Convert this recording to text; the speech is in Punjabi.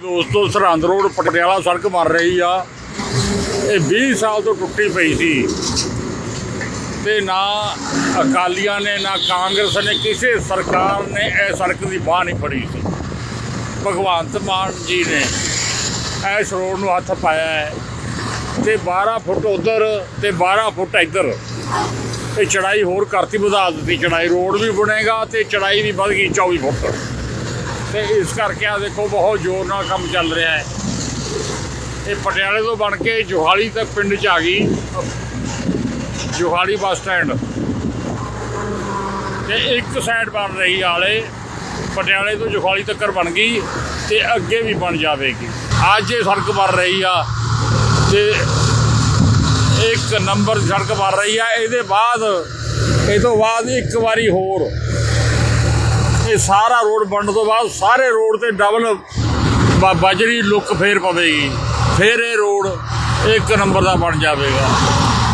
ਦੋਸਤੋ, ਸਰਹੰਦ ਰੋਡ ਪਟਿਆਲਾ ਸੜਕ ਬਣ ਰਹੀ ਆ। ਇਹ 20 ਸਾਲ ਤੋਂ ਟੁੱਟੀ ਪਈ ਸੀ। ਤੇ ਨਾ ਅਕਾਲੀਆਂ ਨੇ, ਨਾ ਕਾਂਗਰਸ ਨੇ, ਕਿਸੇ ਸਰਕਾਰ ਨੇ ਇਹ ਸੜਕ ਦੀ ਬਾਹ ਨਹੀਂ ਫੜੀ ਸੀ। ਭਗਵੰਤ ਮਾਨ ਜੀ ਨੇ ਇਸ ਰੋਡ ਨੂੰ ਹੱਥ ਪਾਇਆ ਹੈ। ਤੇ 12 ਫੁੱਟ ਉਧਰ ਤੇ 12 ਫੁੱਟ ਇੱਧਰ। ਇਹ ਚੜਾਈ ਹੋਰ ਕਰਤੀ, ਵਧਾ ਦਿੱਤੀ। ਚੜਾਈ ਰੋਡ ਵੀ ਬਣੇਗਾ ਤੇ ਚੜਾਈ ਵੀ ਵਧ ਗਈ 24 ਫੁੱਟ। ਤੇ ਇਸ ਕਰਕੇ ਆ ਦੇਖੋ ਬਹੁਤ ਜ਼ੋਰ ਨਾਲ ਕੰਮ ਚੱਲ ਰਿਹਾ ਹੈ। ਇਹ ਪਟਿਆਲੇ ਤੋਂ ਬਣ ਕੇ ਜੋਹਾਲੀ ਤੱਕ ਪਿੰਡ ਚ ਆ ਗਈ। ਜੋਹਾਲੀ ਬੱਸ ਸਟੈਂਡ। ਤੇ ਇੱਕ ਸਾਈਡ ਬਣ ਰਹੀ ਆਲੇ ਪਟਿਆਲੇ ਤੋਂ ਜੋਹਾਲੀ ਤੱਕ ਬਣ ਗਈ ਤੇ ਅੱਗੇ ਵੀ ਬਣ ਜਾਵੇਗੀ। ਅੱਜ ਇਹ ਸੜਕ ਬਣ ਰਹੀ ਆ ਤੇ ਇੱਕ ਨੰਬਰ ਸੜਕ ਬਣ ਰਹੀ ਆ। ਇਹਦੇ ਬਾਅਦ, ਇਹ ਤੋਂ ਬਾਅਦ ਇੱਕ ਵਾਰੀ ਹੋਰ। ਇਹ ਸਾਰਾ ਰੋਡ ਬਣਨ ਤੋਂ ਬਾਅਦ ਸਾਰੇ ਰੋਡ ਤੇ ਡਬਲ ਬ- ਬਜਰੀ ਲੁੱਕ ਫੇਰ ਪਵੇਗੀ। ਫੇਰ ਇਹ ਰੋਡ ਇੱਕ ਨੰਬਰ ਦਾ ਬਣ ਜਾਵੇਗਾ।